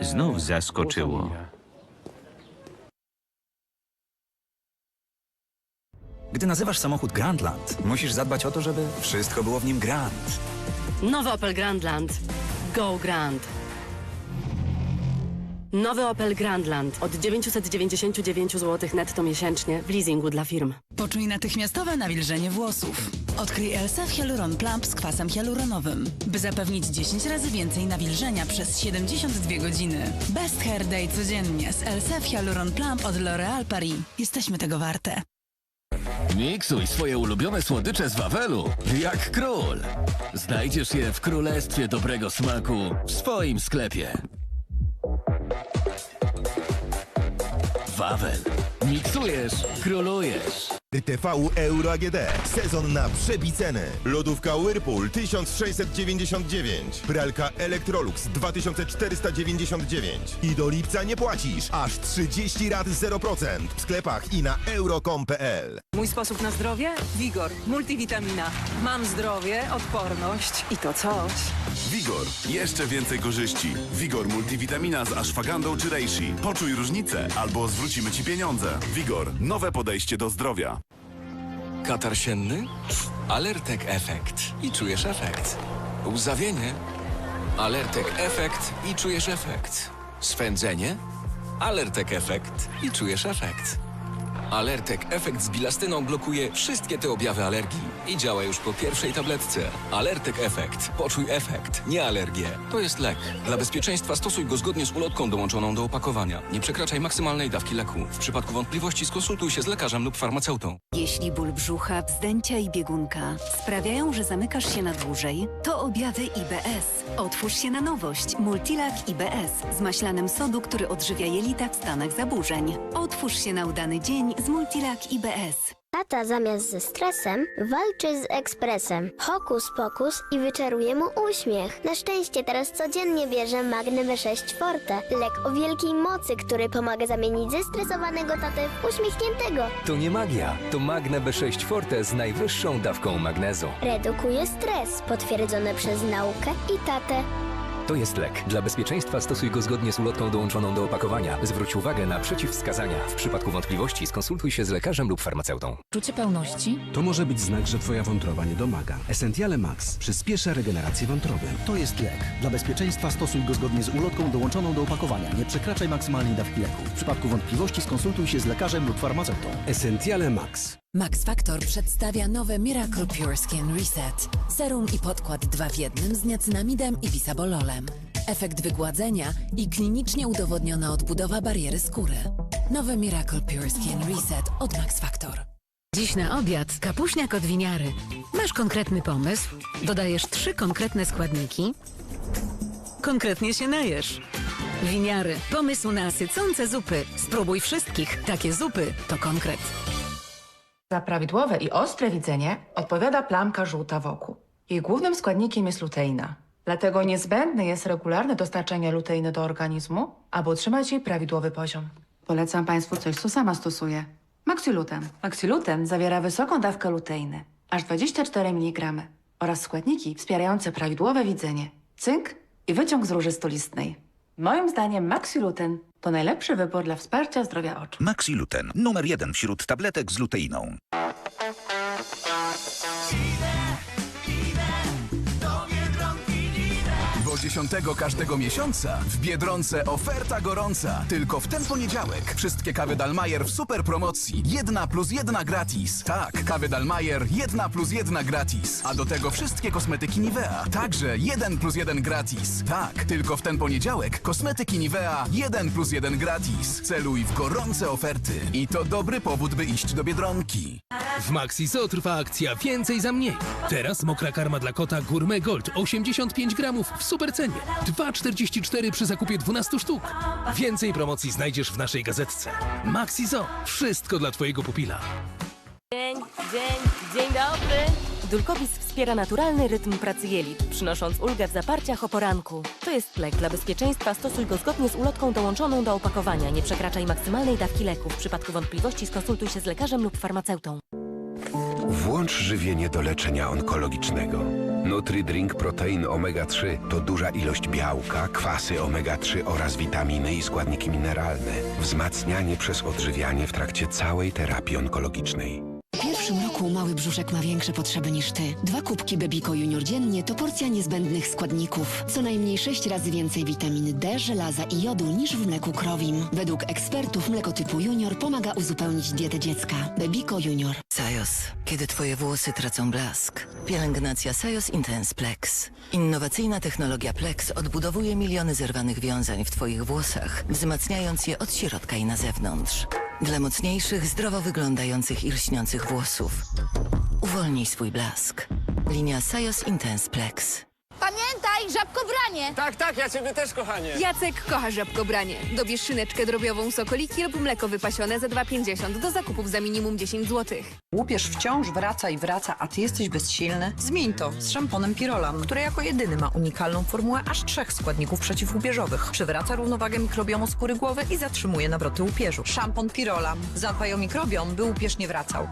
Znów zaskoczyło. Gdy nazywasz samochód Grandland, musisz zadbać o to, żeby wszystko było w nim grand. Nowy Opel Grandland. Go Grand. Nowy Opel Grandland od 999 zł netto miesięcznie w leasingu dla firm. Poczuj natychmiastowe nawilżenie włosów. Odkryj Elsef Hyaluron Plump z kwasem hialuronowym, by zapewnić 10 razy więcej nawilżenia przez 72 godziny. Best Hair Day codziennie z Elsef Hyaluron Plump od L'Oréal Paris. Jesteśmy tego warte. Miksuj swoje ulubione słodycze z Wawelu, jak król. Znajdziesz je w królestwie dobrego smaku w swoim sklepie. Wawel. Miksujesz, królujesz. RTV Euro AGD. Sezon na przebiceny. Lodówka Whirlpool 1699. Pralka Electrolux 2499. I do lipca nie płacisz. Aż 30 rat 0% w sklepach i na euro.com.pl. Mój sposób na zdrowie? Wigor, multivitamina. Mam zdrowie, odporność i to coś. Wigor. Jeszcze więcej korzyści. Wigor multivitamina z ashwagandą czy reishi. Poczuj różnicę albo zwrócimy Ci pieniądze. Wigor. Nowe podejście do zdrowia. Katar sienny? Alertek efekt i czujesz efekt. Łzawienie? Alertek efekt i czujesz efekt. Swędzenie? Alertek efekt i czujesz efekt. Alertek efekt z bilastyną blokuje wszystkie te objawy alergii i działa już po pierwszej tabletce. Alertek efekt. Poczuj efekt, nie alergię. To jest lek. Dla bezpieczeństwa stosuj go zgodnie z ulotką dołączoną do opakowania. Nie przekraczaj maksymalnej dawki leku. W przypadku wątpliwości skonsultuj się z lekarzem lub farmaceutą. Jeśli ból brzucha, wzdęcia i biegunka sprawiają, że zamykasz się na dłużej, to objawy IBS. Otwórz się na nowość Multilak IBS z maślanem sodu, który odżywia jelita w stanach zaburzeń. Otwórz się na udany dzień z Multilak IBS. Tata zamiast ze stresem walczy z ekspresem. Hokus pokus i wyczaruje mu uśmiech. Na szczęście teraz codziennie bierze Magnę B6 Forte. Lek o wielkiej mocy, który pomaga zamienić zestresowanego tatę w uśmiechniętego. To nie magia, to Magne B6 Forte z najwyższą dawką magnezu. Redukuje stres, potwierdzone przez naukę i tatę. To jest lek. Dla bezpieczeństwa stosuj go zgodnie z ulotką dołączoną do opakowania. Zwróć uwagę na przeciwwskazania. W przypadku wątpliwości skonsultuj się z lekarzem lub farmaceutą. Czucie pełności? To może być znak, że twoja wątroba nie domaga. Essentiale Max przyspiesza regenerację wątroby. To jest lek. Dla bezpieczeństwa stosuj go zgodnie z ulotką dołączoną do opakowania. Nie przekraczaj maksymalnej dawki leku. W przypadku wątpliwości skonsultuj się z lekarzem lub farmaceutą. Essentiale Max. Max Factor przedstawia nowe Miracle Pure Skin Reset. Serum i podkład dwa w jednym z niacinamidem i bisabololem. Efekt wygładzenia i klinicznie udowodniona odbudowa bariery skóry. Nowy Miracle Pure Skin Reset od Max Factor. Dziś na obiad kapuśniak od winiary. Masz konkretny pomysł, dodajesz trzy konkretne składniki, konkretnie się najesz. Winiary. Pomysł na sycące zupy. Spróbuj wszystkich. Takie zupy to konkret. Za prawidłowe i ostre widzenie odpowiada plamka żółta wokół. Jej głównym składnikiem jest luteina. Dlatego niezbędne jest regularne dostarczanie luteiny do organizmu, aby utrzymać jej prawidłowy poziom. Polecam Państwu coś, co sama stosuję. Maxiluten. Maxiluten zawiera wysoką dawkę luteiny, aż 24 mg, oraz składniki wspierające prawidłowe widzenie, cynk i wyciąg z róży stolistnej. Moim zdaniem Maxiluten to najlepszy wybór dla wsparcia zdrowia oczu. Maxiluten, numer jeden wśród tabletek z luteiną. 10 każdego miesiąca w Biedronce oferta gorąca. Tylko w ten poniedziałek wszystkie kawy Dalmajer w super promocji. Jedna plus jedna gratis. Tak, kawy Dalmajer jedna plus jedna gratis. A do tego wszystkie kosmetyki Nivea. Także jeden plus jeden gratis. Tak, tylko w ten poniedziałek kosmetyki Nivea jeden plus jeden gratis. Celuj w gorące oferty. I to dobry powód, by iść do Biedronki. W Maxi Zoo trwa akcja Więcej za mniej. Teraz mokra karma dla kota Gourmet Gold 85 gramów w supercenie. 2,44 przy zakupie 12 sztuk. Więcej promocji znajdziesz w naszej gazetce. Maxi Zoo. Wszystko dla twojego pupila. Dzień, dzień, dzień dobry. Dulkowis wspiera naturalny rytm pracy jelit, przynosząc ulgę w zaparciach o poranku. To jest lek. Dla bezpieczeństwa stosuj go zgodnie z ulotką dołączoną do opakowania. Nie przekraczaj maksymalnej dawki leku. W przypadku wątpliwości skonsultuj się z lekarzem lub farmaceutą. Włącz żywienie do leczenia onkologicznego. NutriDrink Protein Omega 3 to duża ilość białka, kwasy omega 3 oraz witaminy i składniki mineralne. Wzmacnianie przez odżywianie w trakcie całej terapii onkologicznej. Mały brzuszek ma większe potrzeby niż ty. Dwa kubki Bebiko Junior dziennie to porcja niezbędnych składników. Co najmniej sześć razy więcej witaminy D, żelaza i jodu niż w mleku krowim. Według ekspertów mleko typu Junior pomaga uzupełnić dietę dziecka. Bebiko Junior. Sajos. Kiedy twoje włosy tracą blask. Pielęgnacja Sajos Intense Plex. Innowacyjna technologia Plex odbudowuje miliony zerwanych wiązań w twoich włosach, wzmacniając je od środka i na zewnątrz. Dla mocniejszych, zdrowo wyglądających i lśniących włosów. Uwolnij swój blask. Linia Sajos Intense Plex. Pamiętaj, żabkobranie! Tak, tak, ja ciebie też, kochanie. Jacek kocha żabkobranie. Dobierz szyneczkę drobiową sokoliki lub mleko wypasione za 2,50 do zakupów za minimum 10 zł. Łupież wciąż wraca i wraca, a ty jesteś bezsilny? Zmień to z szamponem Pirolam, który jako jedyny ma unikalną formułę aż trzech składników przeciwłupieżowych. Przywraca równowagę mikrobiomu skóry głowy i zatrzymuje nawroty łupieżu. Szampon Pirolam. Zadbaj o mikrobiom, by łupież nie wracał.